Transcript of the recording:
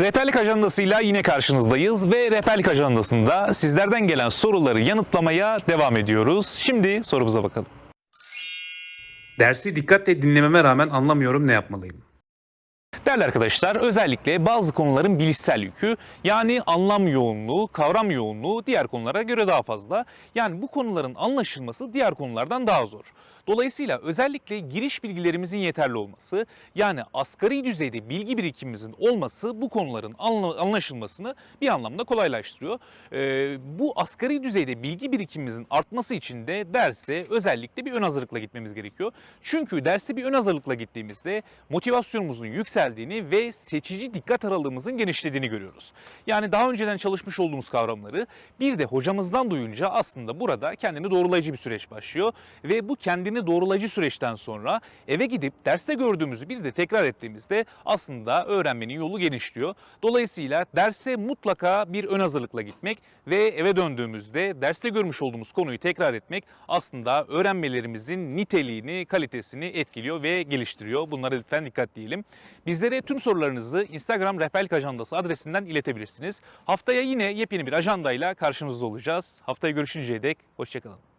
Rehberlik ajandasıyla yine karşınızdayız ve rehberlik ajandasında sizlerden gelen soruları yanıtlamaya devam ediyoruz. Şimdi sorumuza bakalım. Dersi dikkatle dinlememe rağmen anlamıyorum ne yapmalıyım? Değerli arkadaşlar özellikle bazı konuların bilişsel yükü yani anlam yoğunluğu, kavram yoğunluğu diğer konulara göre daha fazla. Yani bu konuların anlaşılması diğer konulardan daha zor. Dolayısıyla özellikle giriş bilgilerimizin yeterli olması yani asgari düzeyde bilgi birikimimizin olması bu konuların anla- anlaşılmasını bir anlamda kolaylaştırıyor. Ee, bu asgari düzeyde bilgi birikimimizin artması için de derse özellikle bir ön hazırlıkla gitmemiz gerekiyor. Çünkü derse bir ön hazırlıkla gittiğimizde motivasyonumuzun yükseldiğini ve seçici dikkat aralığımızın genişlediğini görüyoruz. Yani daha önceden çalışmış olduğumuz kavramları bir de hocamızdan duyunca aslında burada kendini doğrulayıcı bir süreç başlıyor ve bu kendini doğrulayıcı süreçten sonra eve gidip derste gördüğümüzü bir de tekrar ettiğimizde aslında öğrenmenin yolu genişliyor. Dolayısıyla derse mutlaka bir ön hazırlıkla gitmek ve eve döndüğümüzde derste görmüş olduğumuz konuyu tekrar etmek aslında öğrenmelerimizin niteliğini, kalitesini etkiliyor ve geliştiriyor. Bunlara lütfen dikkat diyelim. Bizlere tüm sorularınızı Instagram Rehberlik Ajandası adresinden iletebilirsiniz. Haftaya yine yepyeni bir ajandayla karşınızda olacağız. Haftaya görüşünceye dek hoşçakalın.